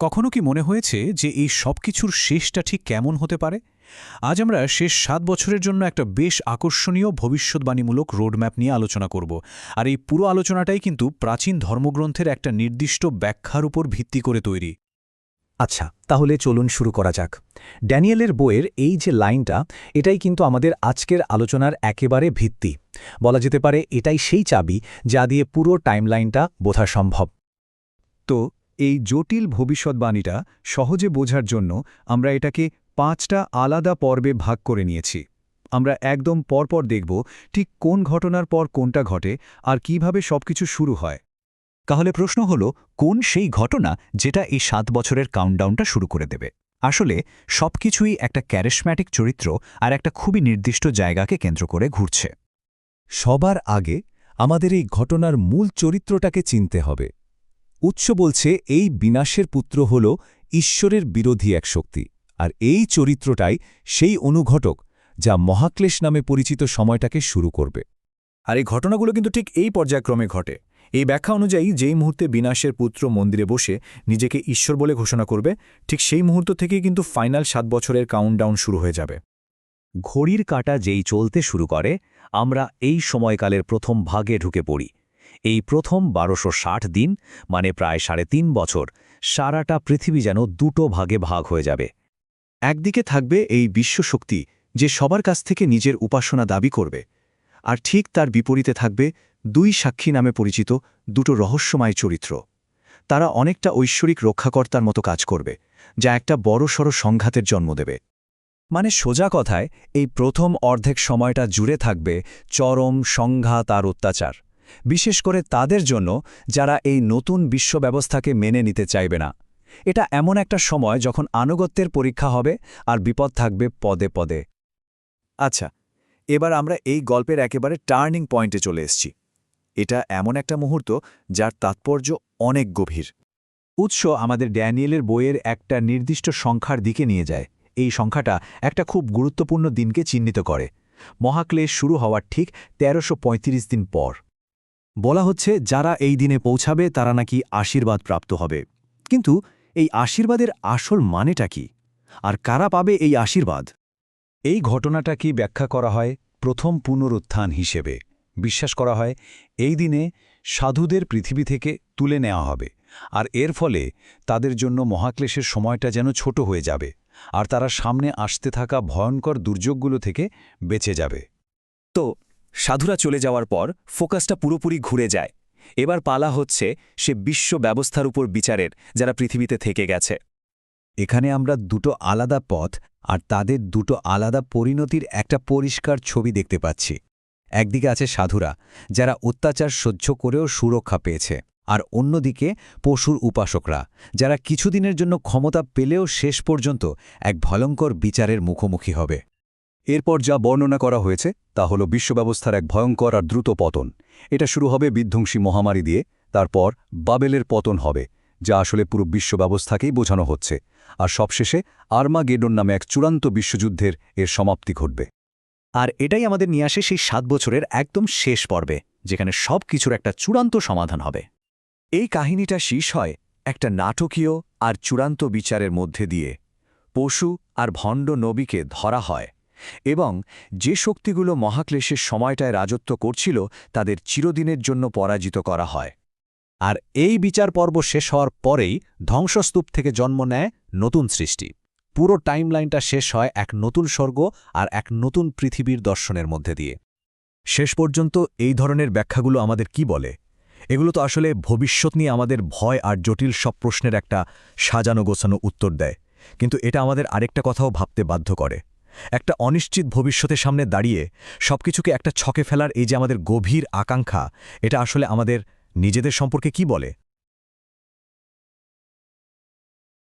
কখনো কি মনে হয়েছে যে এই সব কিছুর শেষটা ঠিক কেমন হতে পারে? আজ আমরা শেষ সাত বছরের জন্য একটা বেশ আকর্ষণীয়, ভবিষ্যৎবাণীমূলক রোডম্যাপ নিয়ে আলোচনা করব। আর এই পুরো আলোচনাটাই কিন্তু প্রাচীন ধর্মগ্রন্থের একটা নির্দিষ্ট ব্যাখ্যার উপর ভিত্তি করে তৈরি। আচ্ছা তাহলে চলুন শুরু করা যাক। ড্যানিয়েলের বইয়ের এই যে লাইনটা, এটাই কিন্তু আমাদের আজকের আলোচনার একেবারে ভিত্তি। বলা যেতে পারে এটাই সেই চাবি যা দিয়ে পুরো টাইমলাইনটা বোঝা সম্ভব। তো এই জটিল ভবিষ্যৎবাণীটা সহজে বোঝার জন্য আমরা এটাকে পাঁচটা আলাদা পর্বে ভাগ করে নিয়েছি। আমরা একদম পরপর দেখব ঠিক কোন ঘটনার পর কোনটা ঘটে আর কীভাবে সবকিছু শুরু হয়। তাহলে প্রশ্ন হল, কোন সেই ঘটনা যেটা এই সাত বছরের কাউন্টডাউনটা শুরু করে দেবে? আসলে সবকিছুই একটা ক্যারিশম্যাটিক চরিত্র আর একটা খুবই নির্দিষ্ট জায়গাকে কেন্দ্র করে ঘুরছে। সবার আগে আমাদের এই ঘটনার মূল চরিত্রটাকে চিনতে হবে। উৎস বলছে, এই বিনাশের পুত্র হল ঈশ্বরের বিরোধী এক শক্তি। আর এই চরিত্রটাই সেই অনুঘটক যা মহাক্লেশ নামে পরিচিত সময়টাকে শুরু করবে। আর এই ঘটনাগুলো কিন্তু ঠিক এই পর্যায়ক্রমে ঘটে। এই ব্যাখ্যা অনুযায়ী যেই মুহূর্তে বিনাশের পুত্র মন্দিরে বসে নিজেকে ঈশ্বর বলে ঘোষণা করবে, ঠিক সেই মুহূর্ত থেকেই কিন্তু ফাইনাল সাত বছরের কাউন্টডাউন শুরু হয়ে যাবে। ঘড়ির কাঁটা যেই চলতে শুরু করে, আমরা এই সময়কালের প্রথম ভাগে ঢুকে পড়ি। এই প্রথম বারোশো দিন মানে প্রায় সাড়ে তিন বছর, সারাটা পৃথিবী যেন দুটো ভাগে ভাগ হয়ে যাবে। একদিকে থাকবে এই বিশ্বশক্তি, যে সবার কাছ থেকে নিজের উপাসনা দাবি করবে, আর ঠিক তার বিপরীতে থাকবে দুই সাক্ষী নামে পরিচিত দুটো রহস্যময় চরিত্র। তারা অনেকটা ঐশ্বরিক রক্ষাকর্তার মতো কাজ করবে, যা একটা বড়সড় সংঘাতের জন্ম দেবে। মানে সোজা কথায়, এই প্রথম অর্ধেক সময়টা জুড়ে থাকবে চরম সংঘাত আর অত্যাচার। বিশেষ করে তাদের জন্য যারা এই নতুন বিশ্ব ব্যবস্থাকে মেনে নিতে চাইবে না। এটা এমন একটা সময় যখন আনুগত্যের পরীক্ষা হবে আর বিপদ থাকবে পদে পদে। আচ্ছা এবার আমরা এই গল্পের একেবারে টার্নিং পয়েন্টে চলে এসছি। এটা এমন একটা মুহূর্ত যার তাৎপর্য অনেক গভীর। উৎস আমাদের ড্যানিয়েলের বইয়ের একটা নির্দিষ্ট সংখ্যার দিকে নিয়ে যায়। এই সংখ্যাটা একটা খুব গুরুত্বপূর্ণ দিনকে চিহ্নিত করে। মহাক্লেশ শুরু হওয়ার ঠিক তেরোশো দিন পর। বলা হচ্ছে যারা এই দিনে পৌঁছাবে তারা নাকি আশীর্বাদ প্রাপ্ত হবে। কিন্তু এই আশীর্বাদের আসল মানেটা কি? আর কারা পাবে এই আশীর্বাদ? এই ঘটনাটা কি ব্যাখ্যা করা হয় প্রথম পুনরুত্থান হিসেবে? বিশ্বাস করা হয় এই দিনে সাধুদের পৃথিবী থেকে তুলে নেওয়া হবে আর এর ফলে তাদের জন্য মহাক্লেশের সময়টা যেন ছোট হয়ে যাবে আর তারা সামনে আসতে থাকা ভয়ঙ্কর দুর্যোগগুলো থেকে বেঁচে যাবে। তো সাধুরা চলে যাওয়ার পর ফোকাসটা পুরোপুরি ঘুরে যায়। এবার পালা হচ্ছে সে বিশ্ব ব্যবস্থার উপর বিচারের, যারা পৃথিবীতে থেকে গেছে। এখানে আমরা দুটো আলাদা পথ আর তাদের দুটো আলাদা পরিণতির একটা পরিষ্কার ছবি দেখতে পাচ্ছি। একদিকে আছে সাধুরা, যারা অত্যাচার সহ্য করেও সুরক্ষা পেয়েছে, আর অন্যদিকে পশুর উপাসকরা, যারা কিছুদিনের জন্য ক্ষমতা পেলেও শেষ পর্যন্ত এক ভয়ঙ্কর বিচারের মুখোমুখি হবে। এরপর যা বর্ণনা করা হয়েছে, তা হল বিশ্বব্যবস্থার এক ভয়ঙ্কর আর দ্রুত পতন। এটা শুরু হবে বিধ্বংসী মহামারী দিয়ে, তারপর বাবেলের পতন হবে, যা আসলে পুরো বিশ্ব ব্যবস্থাকেই বোঝানো হচ্ছে। আর সবশেষে আর্মা গেডন নামে এক চূড়ান্ত বিশ্বযুদ্ধের এর সমাপ্তি ঘটবে। আর এটাই আমাদের নিয়ে আসে সেই সাত বছরের একদম শেষ পর্বে, যেখানে সব কিছুর একটা চূড়ান্ত সমাধান হবে। এই কাহিনীটা শীষ হয় একটা নাটকীয় আর চূড়ান্ত বিচারের মধ্যে দিয়ে। পশু আর ভণ্ড নবীকে ধরা হয় এবং যে শক্তিগুলো মহাক্লেশের সময়টায় রাজত্ব করছিল, তাদের চিরদিনের জন্য পরাজিত করা হয়। আর এই বিচার পর্ব শেষ হওয়ার পরেই ধ্বংসস্তূপ থেকে জন্ম নেয় নতুন সৃষ্টি। পুরো টাইমলাইনটা শেষ হয় এক নতুন স্বর্গ আর এক নতুন পৃথিবীর দর্শনের মধ্যে দিয়ে। শেষ পর্যন্ত এই ধরনের ব্যাখ্যাগুলো আমাদের কি বলে? এগুলো তো আসলে ভবিষ্যৎ নিয়ে আমাদের ভয় আর জটিল সব প্রশ্নের একটা সাজানো গোছানো উত্তর দেয়। কিন্তু এটা আমাদের আরেকটা কথাও ভাবতে বাধ্য করে। একটা অনিশ্চিত ভবিষ্যতের সামনে দাঁড়িয়ে সবকিছুকে একটা ছকে ফেলার এই যে আমাদের গভীর আকাঙ্ক্ষা, এটা আসলে আমাদের নিজেদের সম্পর্কে কি বলে?